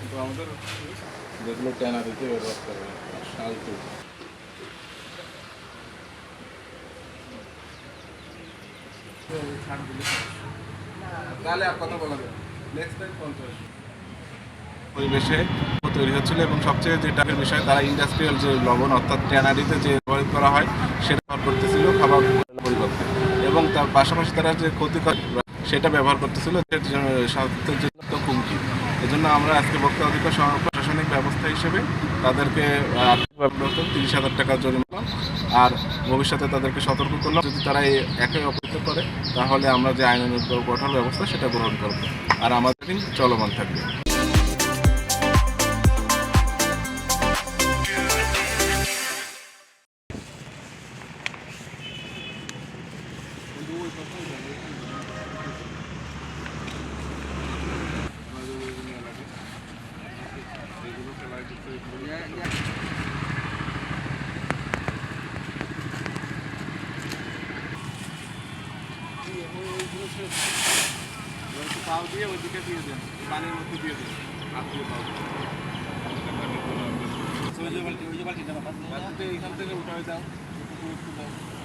কিন্তু আমাদের যেগুলো ট্যানারিতে ব্যবহার করে শালটু তাহলে আর কথা বলা যাবে নেক্সট টাইম পঞ্চাশ। পরিবেশে তৈরি হচ্ছিল এবং সবচেয়ে যেটা বিষয় তারা ইন্ডাস্ট্রিয়াল যে লবণ অর্থাৎ ট্যানারিতে যে ব্যবহার করা হয় সেটা ব্যবহার করতেছিল খাবার পরিবর্তে। এবং তার পাশাপাশি তারা যে ক্ষতিকর সেটা ব্যবহার করতেছিল স্বাস্থ্যের জন্য হুমকি। এজন্য আমরা আজকে ভোক্তা অধিকার প্রশাসনিক ব্যবস্থা হিসেবে তাদেরকে তিরিশ হাজার টাকা জরিমানা আর ভবিষ্যতে তাদেরকে সতর্ক করলাম, যদি তারা এই একই অপরাধ করে, তাহলে আমরা যে আইন কঠোর ব্যবস্থা, সেটা গ্রহণ করব। আর আমাদের চলমান থাকবে। পাও দিয়ে ওইদিকে দিয়ে দেন পানির মধ্যে দিয়ে দেন হাত দিয়ে পাও বালতিতে এইখান থেকে উঠাই দাও একটু দাও